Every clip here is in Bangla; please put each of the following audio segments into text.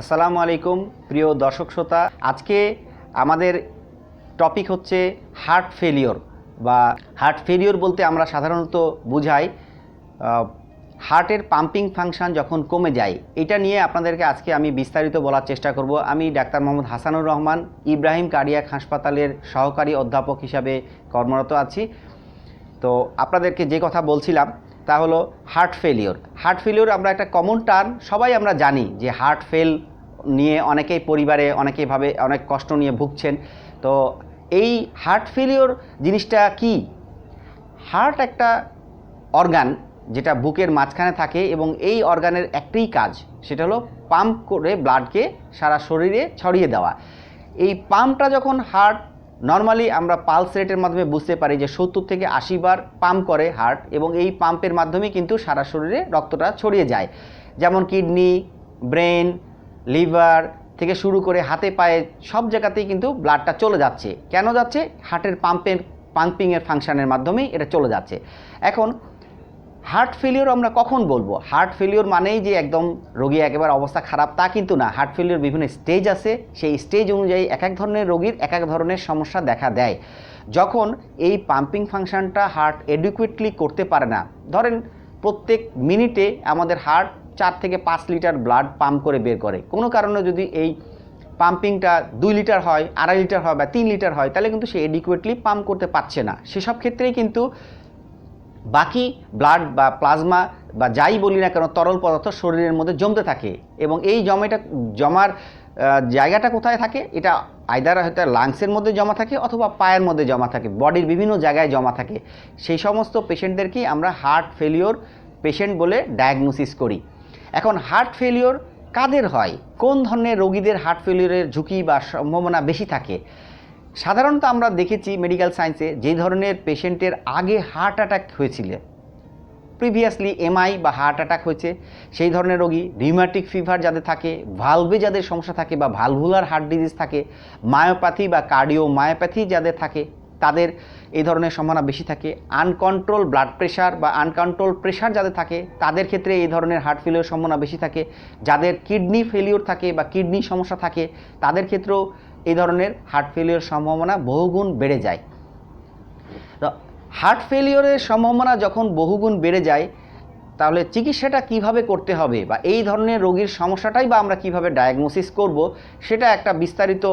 আসসালামু আলাইকুম, প্রিয় দর্শক শ্রোতা। আজকে আমাদের টপিক হচ্ছে হার্ট ফেলিওর বা হার্ট ফেলিওর বলতে আমরা সাধারণত বুঝাই হার্টের পাম্পিং ফাংশন যখন কমে যায়, এটা নিয়ে আপনাদেরকে আজকে আমি বিস্তারিত বলার চেষ্টা করব। আমি ডাক্তার মোহাম্মদ হাসানুর রহমান, ইব্রাহিম কার্ডিয়াক হাসপাতালের সহকারী অধ্যাপক হিসাবে কর্মরত আছি। তো আপনাদেরকে যে কথা বলছিলাম, তা হলো হার্ট ফেলিওর। হার্ট ফেলিওর আমরা একটা কমন টার্ম সবাই আমরা জানি যে হার্ট ফেল নিয়ে অনেকেই পরিবারে, অনেকেই ভাবে, অনেক কষ্ট নিয়ে ভুগছেন। তো এই হার্ট ফেলিওর জিনিসটা কি? হার্ট একটা অর্গান যেটা বুকের মাঝখানে থাকে এবং এই অর্গানের একটাই কাজ, সেটা হলো পাম্প করে ব্লাডকে সারা শরীরে ছড়িয়ে দেওয়া। এই পাম্পটা যখন হার্ট নর্মালি আমরা পালস রেটের মাধ্যমে বুঝতে পারি যে সত্তর থেকে আশি বার পাম্প করে হার্ট এবং এই পাম্পের মাধ্যমে কিন্তু সারা শরীরে রক্তটা ছড়িয়ে যায়। যেমন কিডনি ব্রেন লিভার থেকে শুরু করে হাতে পায়ে সব জায়গাতেই কিন্তু ব্লাডটা চলে যাচ্ছে। কেন যাচ্ছে? হার্টের পাম্পের, পাম্পিংয়ের ফাংশানের মাধ্যমেই এটা চলে যাচ্ছে। এখন, হার্ট ফেলিওর আমরা কখন বলব? হার্ট ফেলিওর মানেই যে একদম রোগী একেবারে অবস্থা খারাপ তা কিন্তু না। হার্ট ফেলিওর বিভিন্ন স্টেজ আছে। সেই স্টেজ অনুযায়ী এক এক ধরনের রোগীর এক এক ধরনের সমস্যা দেখা দেয়। যখন এই পাম্পিং ফাংশনটা হার্ট এডুকুয়েটলি করতে পারে না, ধরেন প্রত্যেক মিনিটে আমাদের হার্ট চার থেকে পাঁচ লিটার ব্লাড পাম্প করে বের করে। কোনো কারণে যদি এই পাম্পিংটা দুই লিটার হয়, আড়াই লিটার হয় বা তিন লিটার হয়, তাহলে কিন্তু সে এডিকুয়েটলি পাম্প করতে পারছে না। সেসব ক্ষেত্রেই কিন্তু বাকি ব্লাড বা প্লাজমা বা যাই বলি না কেন, তরল পদার্থ শরীরের মধ্যে জমতে থাকে এবং এই জমেটা, জমার জায়গাটা কোথায় থাকে? এটা আইদার হয়তো লাংসের মধ্যে জমা থাকে অথবা পায়ের মধ্যে জমা থাকে বডির বিভিন্ন জায়গায় জমা থাকে। সেই সমস্ত পেশেন্টদেরকেই আমরা হার্ট ফেলিওর পেশেন্ট বলে ডায়াগনোসিস করি। এখন হার্ট ফেলিওর কাদের হয়? কোন ধরনের রোগীদের হার্ট ফেলিওরের ঝুঁকি বা সম্ভাবনা বেশি থাকে? সাধারণত আমরা দেখেছি মেডিকেল সায়েন্সে যে ধরনের পেশেন্টের আগে হার্ট অ্যাটাক হয়েছিল। প্রিভিয়াসলি এমআই বা হার্ট অ্যাটাক হয়েছে। সেই ধরনের রোগী রিউম্যাটিক ফিভার যাদের থাকে ভালভে যাদের সমস্যা থাকে বা ভালভুলার হার্ট ডিজিজ থাকে মায়োপ্যাথি বা কার্ডিও মায়োপ্যাথি যাদের থাকে তাদের এই ধরনের সম্ভাবনা বেশি থাকে। আনকন্ট্রোল ব্লাড প্রেশার বা আনকন্ট্রোল প্রেশার যাদের থাকে, তাদের ক্ষেত্রে এই ধরনের হার্ট ফেলিওর সম্ভাবনা বেশি থাকে। যাদের কিডনি ফেলিওর থাকে বা কিডনি সমস্যা থাকে, তাদের ক্ষেত্রেও এই ধরনের হার্ট ফেলিওর সম্ভাবনা বহুগুণ বেড়ে যায়। হার্ট ফেলিওরের সম্ভাবনা যখন বহুগুণ বেড়ে যায় তাহলে চিকিৎসাটা কীভাবে করতে হবে বা এই ধরনের রোগীর সমস্যাটাই বা আমরা কীভাবে ডায়াগনোসিস করব, সেটা একটা বিস্তারিত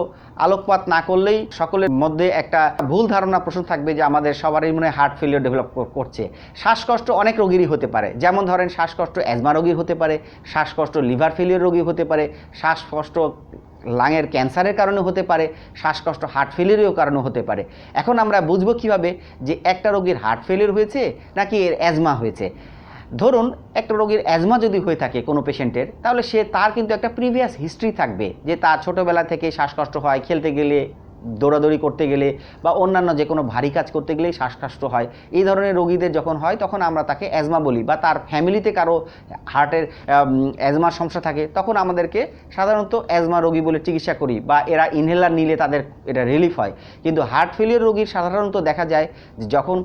আলোকপাত না করলেই সকলের মধ্যে একটা ভুল ধারণা প্রশ্ন থাকবে যে আমাদের সবারই মনে হার্ট ফেলিওর ডেভেলপ করছে। শ্বাসকষ্ট অনেক রোগীরই হতে পারে, যেমন ধরেন শ্বাসকষ্ট অ্যাজমা রোগীর হতে পারে, শ্বাসকষ্ট লিভার ফেলিওর রোগী হতে পারে, শ্বাসকষ্ট লাঙের ক্যান্সারের কারণে হতে পারে, শ্বাসকষ্ট হার্ট ফেলিয়ারেও কারণে হতে পারে। এখন আমরা বুঝব কীভাবে যে একটা রোগীর হার্ট ফেলিয়ার হয়েছে নাকি এর অ্যাজমা হয়েছে। ধরুন, একটা রোগীর অ্যাজমা যদি হয়ে থাকে কোনো পেশেন্টের তাহলে সে তার কিন্তু একটা প্রিভিয়াস হিস্ট্রি থাকবে যে তার ছোটোবেলা থেকে শ্বাসকষ্ট হয়, খেলতে গেলে, দৌড়াদৌড়ি করতে গেলে বা অন্যান্য যে কোনো ভারী কাজ করতে গেলেই শ্বাসকষ্ট হয়। এই ধরনের রোগীদের যখন হয়, তখন আমরা তাকে অ্যাজমা বলি বা তার ফ্যামিলিতে কারও হার্টের অ্যাজমার সমস্যা থাকে, তখন আমাদেরকে সাধারণত অ্যাজমা রোগী বলে চিকিৎসা করি বা এরা ইনহেলার নিলে তাদের এটা রিলিফ হয়। কিন্তু হার্ট ফেলিওর রোগীর সাধারণত দেখা যায় যখন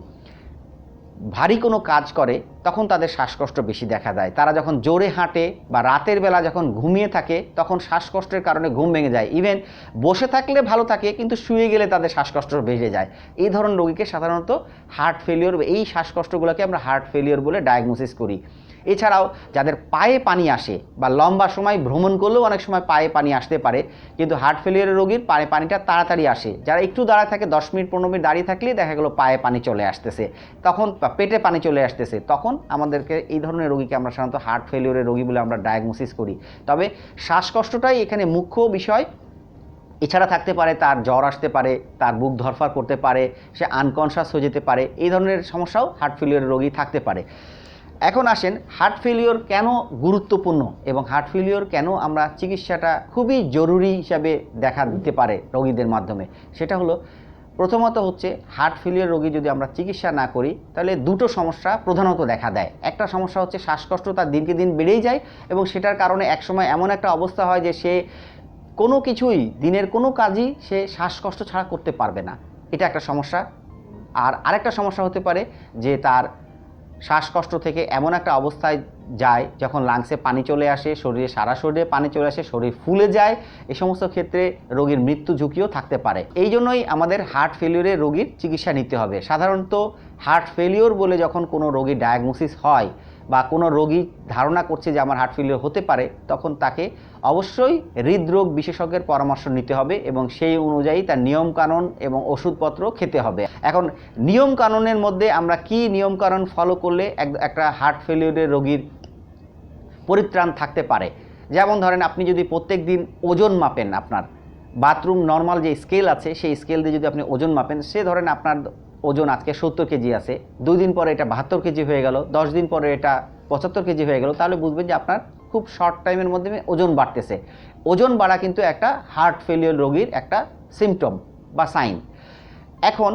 ভারী কোনো কাজ করে, তখন তাদের শ্বাসকষ্ট বেশি দেখা দেয়। তারা যখন জোরে হাঁটে বা রাতের বেলা যখন ঘুমিয়ে থাকে, তখন শ্বাসকষ্টের কারণে ঘুম ভেঙে যায়। ইভেন বসে থাকলে ভালো থাকে, কিন্তু শুয়ে গেলে তাদের শ্বাসকষ্ট বেড়ে যায়। এই ধরনের রোগীকে সাধারণত হার্ট ফেলিওর এই শ্বাসকষ্টগুলোকে আমরা হার্ট ফেলিওর বলে ডায়াগনোসিস করি। এছাড়াও যাদের পায়ে পানি আসে বা লম্বা সময় ভ্রমণ করলেও অনেক সময় পায়ে পানি আসতে পারে, কিন্তু হার্ট ফেলিয়ারের রোগীর পায়ে পানিটা তাড়াতাড়ি আসে। যারা একটু দাঁড়ায় থাকে, দশ মিনিট, পনেরো মিনিট দাঁড়িয়ে থাকলেই দেখা গেলো পায়ে পানি চলে আসতেছে। তখন পেটে পানি চলে আসতেছে। তখন আমাদেরকে এই ধরনের রোগীকে আমরা সাধারণত হার্ট ফেলিওরের রোগী বলে আমরা ডায়াগনোসিস করি। তবে শ্বাসকষ্টটাই এখানে মুখ্য বিষয়। এছাড়া থাকতে পারে, তার জ্বর আসতে পারে, তার বুক ধরফর করতে পারে, সে আনকনশাস হয়ে যেতে পারে। এই ধরনের সমস্যাও হার্ট ফেলিওরের রোগী থাকতে পারে। এখন আসেন হার্ট ফেলিওর কেন গুরুত্বপূর্ণ এবং হার্ট ফেলিওর কেন আমরা চিকিৎসাটা খুবই জরুরি হিসাবে দেখা দিতে পারে রোগীদের মাধ্যমে? সেটা হলো, প্রথমত হচ্ছে হার্ট ফেলিওর রোগী যদি আমরা চিকিৎসা না করি, তাহলে দুটো সমস্যা প্রধানত দেখা দেয়। একটা সমস্যা হচ্ছে শ্বাসকষ্ট, তার দিনকে দিন বেড়েই যায় এবং সেটার কারণে একসময় এমন একটা অবস্থা হয় যে সে কোনো কিছুই, দিনের কোনো কাজই সে শ্বাসকষ্ট ছাড়া করতে পারবে না। এটা একটা সমস্যা। আর আরেকটা সমস্যা হতে পারে যে তার শ্বাসকষ্ট থেকে এমন একটা অবস্থায় যায় যখন লাংসে পানি চলে আসে, শরীরে সারা শরীরে পানি চলে আসে, শরীর ফুলে যায়, এ সমস্ত ক্ষেত্রে রোগীর মৃত্যু ঝুঁকিও থাকতে পারে। এই জন্যই আমাদের হার্ট ফেলিওরে রোগীর চিকিৎসা নিতে হবে। সাধারণত হার্ট ফেলিওর বলে যখন কোনো রোগীর ডায়াগনোসিস হয় বা কোনো রোগী ধারণা করছে যে আমার হার্ট ফেলিওর হতে পারে, তখন তাকে অবশ্যই হৃদরোগ বিশেষজ্ঞের পরামর্শ নিতে হবে এবং সেই অনুযায়ী তার নিয়মকানুন এবং ওষুধপত্র খেতে হবে। এখন নিয়মকানুনের মধ্যে আমরা কি নিয়মকানুন ফলো করলে এক- একটা হার্ট ফেলিওরের রোগীর পরিত্রাণ থাকতে পারে? যেমন ধরেন আপনি যদি প্রত্যেক দিন ওজন মাপেন আপনার। বাথরুম নর্মাল যে স্কেল আছে, সেই স্কেল দিয়ে যদি আপনি ওজন মাপেন, সে ধরেন আপনার ওজন আজকে সত্তর কেজি আছে। দুই দিন পরে এটা বাহাত্তর কেজি হয়ে গেল, দশ দিন পরে এটা পঁচাত্তর কেজি হয়ে গেল, তাহলে বুঝবেন যে আপনার খুব শর্ট টাইমের মধ্যে ওজন বাড়তেছে। ওজন বাড়া কিন্তু একটা হার্ট ফেলিওর রোগীর একটা সিমটম বা সাইন এখন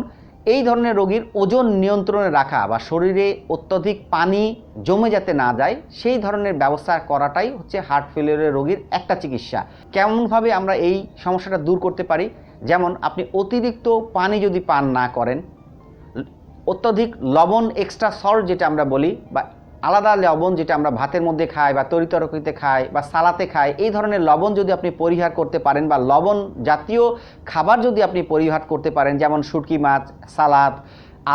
এই ধরনের রোগীর ওজন নিয়ন্ত্রণে রাখা বা শরীরে অত্যধিক পানি জমে যাতে না যায়, সেই ধরনের ব্যবস্থা করাটাই হচ্ছে হার্ট ফেলিওরের রোগীর একটা চিকিৎসা। কেমনভাবে আমরা এই সমস্যাটা দূর করতে পারি? যেমন আপনি অতিরিক্ত পানি যদি পান না করেন অত্যধিক লবণ এক্সট্রা সল্ট যেটা আমরা বলি, বা আলাদা লবণ যেটা আমরা ভাতের মধ্যে খাই, বা তরিতরকারিতে খাই, বা সালাতে খাই, এই ধরনের লবণ যদি আপনি পরিহার করতে পারেন, বা লবণ জাতীয় খাবার যদি আপনি পরিহার করতে পারেন, যেমন শুটকি মাছ, সালাদ,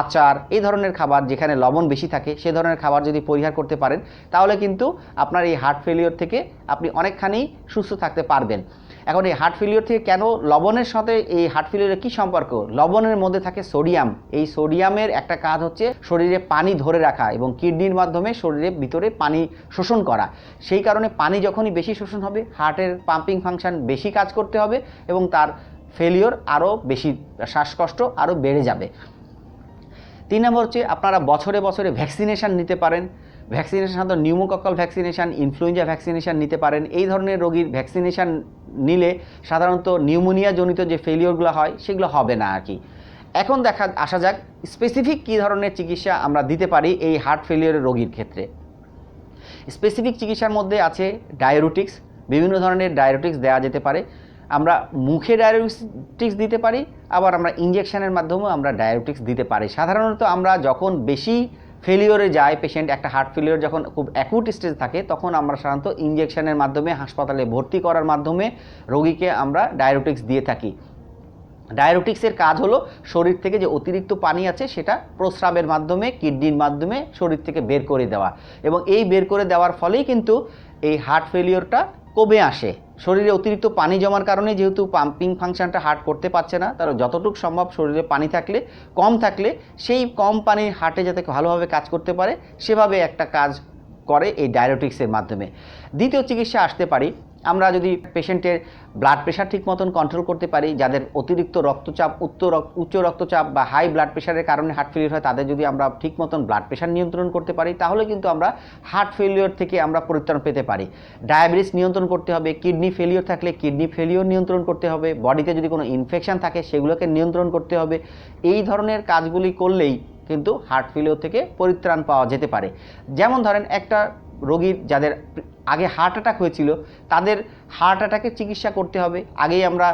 আচার, এই ধরনের খাবার যেখানে লবণ বেশি থাকে, সে ধরনের খাবার যদি পরিহার করতে পারেন, তাহলে কিন্তু আপনার এই হার্ট ফেলিওর থেকে আপনি অনেকখানি সুস্থ থাকতে পারবেন। এখন এই হার্ট ফেলিওর থেকে কেন লবণের সাথে এই হার্ট ফেলিওরের কী সম্পর্ক? লবণের মধ্যে থাকে সোডিয়াম এই সোডিয়ামের একটা কাজ হচ্ছে শরীরে পানি ধরে রাখা এবং কিডনির মাধ্যমে শরীরের ভিতরে পানি শোষণ করা। সেই কারণে পানি যখনই বেশি শোষণ হবে হার্টের পাম্পিং ফাংশন বেশি কাজ করতে হবে এবং তার ফেলিওর আরও বেশি, শ্বাসকষ্ট আরও বেড়ে যাবে। তিন নম্বর হচ্ছে আপনারা বছরে বছরে ভ্যাকসিনেশান নিতে পারেন। ভ্যাকসিনেশন সাধারণত নিউমোকক্কাল ভ্যাকসিনেশান ইনফ্লুয়েঞ্জা ভ্যাকসিনেশান নিতে পারেন। এই ধরনের রোগীর ভ্যাকসিনেশান নিলে সাধারণত নিউমোনিয়া জনিত যে ফেলিওরগুলো হয়, সেগুলো হবে না আর কি এখন দেখা, আসা যাক স্পেসিফিক কী ধরনের চিকিৎসা আমরা দিতে পারি এই হার্ট ফেলিওরের রোগীর ক্ষেত্রে। স্পেসিফিক চিকিৎসার মধ্যে আছে ডায়োরুটিক্স বিভিন্ন ধরনের ডায়োরুটিক্স দেওয়া যেতে পারে। আমরা মুখে ডায়োরুটিক্স দিতে পারি, আবার আমরা ইঞ্জেকশনের মাধ্যমেও আমরা ডায়োরুটিক্স দিতে পারি। সাধারণত আমরা যখন বেশি ফেলিওরে যায় পেশেন্ট একটা হার্ট ফেলিওর যখন খুব অ্যাকুট স্টেজ থাকে, তখন আমরা সাধারণত ইঞ্জেকশনের মাধ্যমে হাসপাতালে ভর্তি করার মাধ্যমে রোগীকে আমরা ডায়োরুটিক্স দিয়ে থাকি। ডায়োরুটিক্সের কাজ হলো শরীর থেকে যে অতিরিক্ত পানি আছে, সেটা প্রস্রাবের মাধ্যমে কিডনির মাধ্যমে শরীর থেকে বের করে দেওয়া। এবং এই বের করে দেওয়ার ফলেই কিন্তু এই হার্ট ফেলিওরটা কমে আসে? শরীরে অতিরিক্ত পানি জমার কারণে যেহেতু পাম্পিং ফাংশনটা হার্ট করতে পারছে না, তার যতটুকু সম্ভব শরীরে পানি থাকলে, কম থাকলে সেই কম পানি হার্টে যাতে ভালোভাবে কাজ করতে পারে, সেভাবে একটা কাজ করে এই ডায়াবেটিক্সের মাধ্যমে। দ্বিতীয় চিকিৎসা আসতে পারি আমরা যদি পেশেন্টের ব্লাড প্রেশার ঠিক মতন কন্ট্রোল করতে পারি, যাদের অতিরিক্ত রক্তচাপ, উচ্চ উচ্চ রক্তচাপ বা হাই ব্লাড প্রেশারের কারণে হার্ট ফেলিওর হয়, তাদের যদি আমরা ঠিক মতন ব্লাড প্রেশার নিয়ন্ত্রণ করতে পারি, তাহলে কিন্তু আমরা হার্ট ফেলিওর থেকে আমরা পরিত্রাণ পেতে পারি। ডায়াবেটিস নিয়ন্ত্রণ করতে হবে কিডনি ফেলিওর থাকলে কিডনি ফেলিওর নিয়ন্ত্রণ করতে হবে বডিতে যদি কোনো ইনফেকশন থাকে, সেগুলোকে নিয়ন্ত্রণ করতে হবে। এই ধরনের কাজগুলি করলেই কিন্তু হার্ট ফেলিওর থেকে পরিত্রাণ পাওয়া যেতে পারে। যেমন ধরেন একটা রোগীর যাদের আগে হার্ট অ্যাটাক হয়েছিল, তাদের হার্ট অ্যাটাকের চিকিৎসা করতে হবে। আগেই আমরা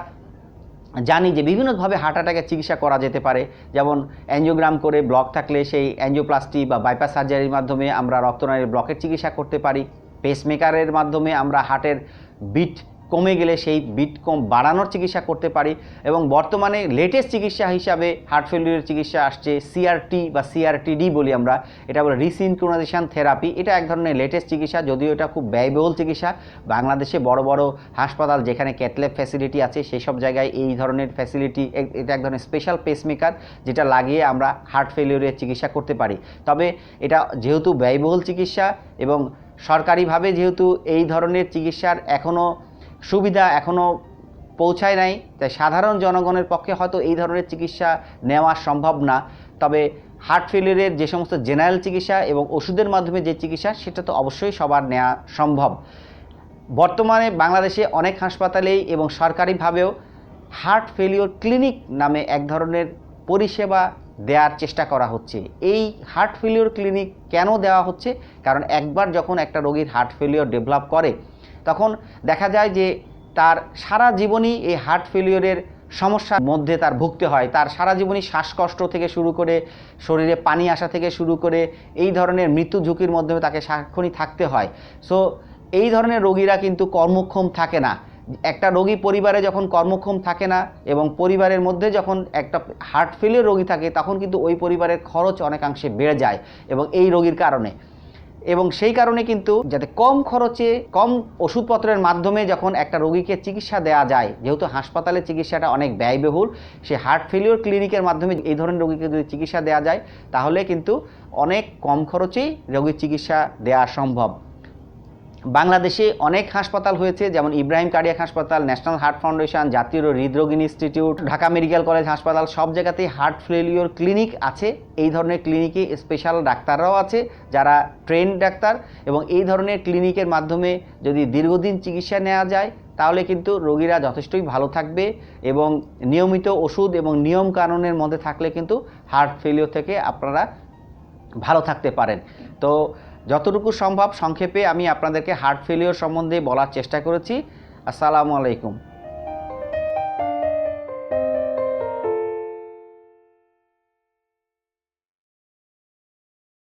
জানি যে বিভিন্নভাবে হার্ট অ্যাটাকের চিকিৎসা করা যেতে পারে। যেমন অ্যাঞ্জিওগ্রাম করে ব্লক থাকলে সেই অ্যাঞ্জিওপ্লাস্টি বা বাইপাস সার্জারির মাধ্যমে আমরা রক্তনালীর ব্লকের চিকিৎসা করতে পারি। পেসমেকারের মাধ্যমে আমরা হার্টের বিট কমে গেলে সেই বিট কম বাড়ানোর চিকিৎসা করতে পারি এবং বর্তমানে লেটেস্ট চিকিৎসা হিসাবে হার্ট ফেলিউরের চিকিৎসা আসছে সিআরটি বা সিআরটিডি বলি আমরা। এটা বলে রিসিনক্রোনাইজেশন থেরাপি এটা এক ধরনের লেটেস্ট চিকিৎসা, যদিও এটা খুব ব্যয়বহুল চিকিৎসা। বাংলাদেশে বড় বড় হাসপাতাল যেখানে ক্যাথল্যাব ফ্যাসিলিটি আছে সেই সব জায়গায় এই ধরনের ফ্যাসিলিটি এটা এক ধরনের স্পেশাল পেসমেকার যেটা লাগিয়ে আমরা হার্ট ফেলিউরের চিকিৎসা করতে পারি। তবে এটা যেহেতু ব্যয়বহুল চিকিৎসা এবং সরকারিভাবে যেহেতু এই ধরনের চিকিৎসার এখনও সুবিধা এখনও পৌঁছায় নাই, তাই সাধারণ জনগণের পক্ষে হয়তো এই ধরনের চিকিৎসা নেওয়া সম্ভব না। তবে হার্ট ফেলিয়ারের যে সমস্ত জেনারেল চিকিৎসা এবং ওষুধের মাধ্যমে যে চিকিৎসা, সেটা তো অবশ্যই সবার নেওয়া সম্ভব। বর্তমানে বাংলাদেশে অনেক হাসপাতালেই এবং সরকারিভাবেও হার্ট ফেলিওর ক্লিনিক নামে এক ধরনের পরিষেবা দেওয়ার চেষ্টা করা হচ্ছে। এই হার্ট ফেলিওর ক্লিনিক কেন দেওয়া হচ্ছে? কারণ একবার যখন একটা রোগীর হার্ট ফেলিওর ডেভেলপ করে তখন দেখা যায় যে তার সারা জীবনই এই হার্ট ফেলিওরের সমস্যার মধ্যে তার ভুগতে হয়। তার সারা জীবনই শ্বাসকষ্ট থেকে শুরু করে, শরীরে পানি আসা থেকে শুরু করে, এই ধরনের মৃত্যু ঝুঁকির মধ্যে তাকে সারাক্ষণই থাকতে হয়। সো এই ধরনের রোগীরা কিন্তু কর্মক্ষম থাকে না। একটা রোগী পরিবারে যখন কর্মক্ষম থাকে না এবং পরিবারের মধ্যে যখন একটা হার্ট ফেলিওর রোগী থাকে, তখন কিন্তু ওই পরিবারের খরচ অনেকাংশে বেড়ে যায় এবং এই রোগীর কারণে। এবং সেই কারণে কিন্তু যাতে কম খরচে, কম ওষুধপত্রের মাধ্যমে যখন একটা রোগীকে চিকিৎসা দেওয়া যায়, যেহেতু হাসপাতালে চিকিৎসাটা অনেক ব্যয়বহুল, সে হার্ট ফেলিওর ক্লিনিকের মাধ্যমে এই ধরনের রোগীকে যদি চিকিৎসা দেওয়া যায়, তাহলে কিন্তু অনেক কম খরচেই রোগীর চিকিৎসা দেওয়া সম্ভব। বাংলাদেশে অনেক হাসপাতাল হয়েছে, যেমন ইব্রাহিম কার্ডিয়াক হাসপাতাল, ন্যাশনাল হার্ট ফাউন্ডেশন, জাতীয় হৃদরোগ ইনস্টিটিউট, ঢাকা মেডিকেল কলেজ হাসপাতাল, সব জায়গাতেই হার্ট ফেলিওর ক্লিনিক আছে। এই ধরনের ক্লিনিকে স্পেশাল ডাক্তাররাও আছে, যারা ট্রেন ডাক্তার এবং এই ধরনের ক্লিনিকের মাধ্যমে যদি দীর্ঘদিন চিকিৎসা নেওয়া যায়, তাহলে কিন্তু রোগীরা যথেষ্টই ভালো থাকবে এবং নিয়মিত ওষুধ এবং নিয়ম কানুনের মধ্যে থাকলে কিন্তু হার্ট ফেলিওর থেকে আপনারা ভালো থাকতে পারেন। তো যতটুকু সম্ভব সংক্ষেপে আমি আপনাদেরকে হার্ট ফেলিওর সম্বন্ধে বলার চেষ্টা করেছি। আসসালামু আলাইকুম।